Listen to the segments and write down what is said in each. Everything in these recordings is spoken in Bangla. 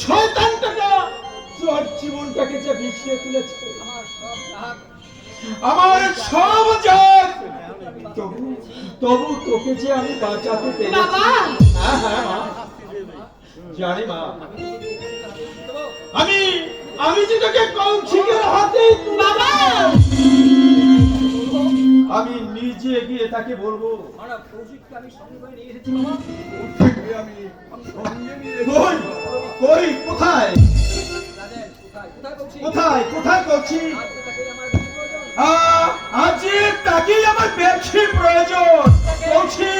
শয়তানটাকে তোর জীবনটাকে যে বিষিয়ে তুলেছে। আমার সব রাগ আমার সব জাত। তবু তবু তোকে যে আমি বাঁচাতে পেরেছি! হ্যাঁ হ্যাঁ জানি মা। আমি আমি যে তোকে কৌশিকের হাতে বাবা! নিজে গিয়ে তাকে বলব। কোথায়? কোথায়? কোথায় করছি আজ তাকেই আমার বেশি প্রয়োজন। যে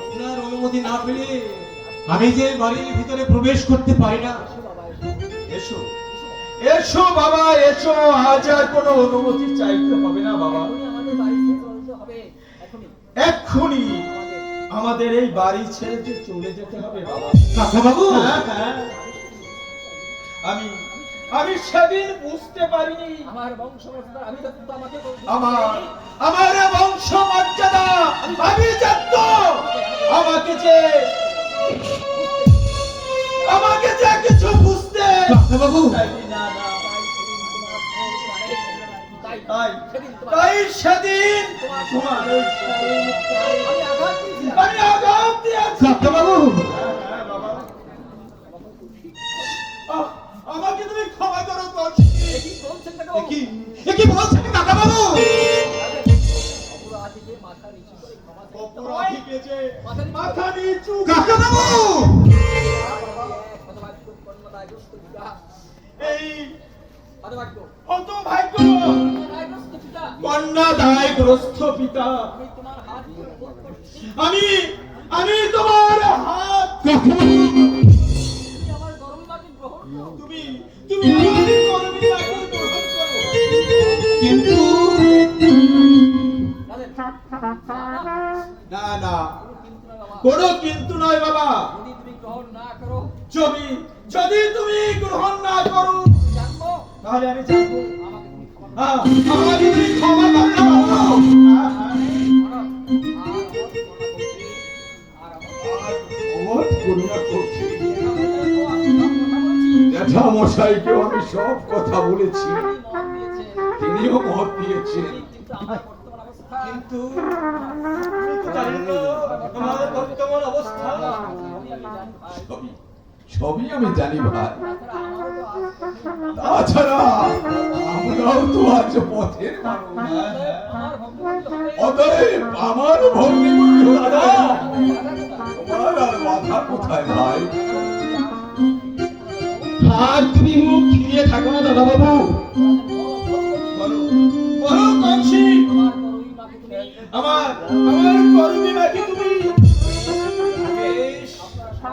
আপনার অনুমতি না পেলে আমি যে বাড়ির ভিতরে প্রবেশ করতে পারি না। এসো। এসো বাবা এসো। আজ আর কোনো অনুমতি চাইতে হবে না বাবা। এক্ষুনি আমাদের এই বাড়ি ছেড়ে যে চলে যেতে হবে বাবা। বাবু হ্যাঁ, হ্যাঁ। আমি আমি সেদিন বুঝতে পারিনি। আমার বংশমর্যাদা আমি আমাকে আমার আমার বংশ মর্যাদা আমি জানত আমাকে যে আমাকে যে কিছু বুঝতে বাবু চাইনি না না তাই সেদিন তোমার আমি আঘাত দিয়েছি বাবু আমাকে তুমি ক্ষমা করো। কি কি বলছেন অপরাধীকে যে মাথা নিচু কাকা। এই পিতা। আমি আমি আমি তোমার হাত তুমি আমার গরম মাটি গ্রহণ করো। তুমি তুমি আমার করবিনাকে গ্রহণ করো। কিন্তু না না। কোনো কিন্তু নয় বাবা। যদি তুমি গ্রহণ না করো। যদি যদি তুমি গ্রহণ না করো তাহলে আমি জানব আমাকে তুমি ক্ষমা করো। হ্যাঁ, হ্যাঁ, হ্যাঁ। জ্যাঠা মশাইকেও আমি সব কথা বলেছি। তিনিও মত দিয়েছেন। কিন্তু তুমি তো জানেন না। আমার বর্তমান অবস্থা। সবই আমি জানি ভাই। তাছাড়া আমরাও তো আজ পথের অতএব আমার ভগ্নি দাদা তোমার আর মাথা কোথায় ভাই? আর তুমি মুখ ফিরিয়ে থাকো না দাদা বাবু আমার আমার করবি নাকি তুমি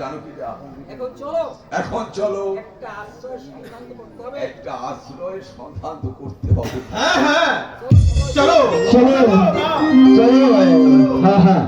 জানকীরা এখন চলো। একটা আশ্রয় সন্ধান তো করতে হবে। হ্যাঁ হ্যাঁ। চলো চলো। চলো হ্যাঁ হ্যাঁ।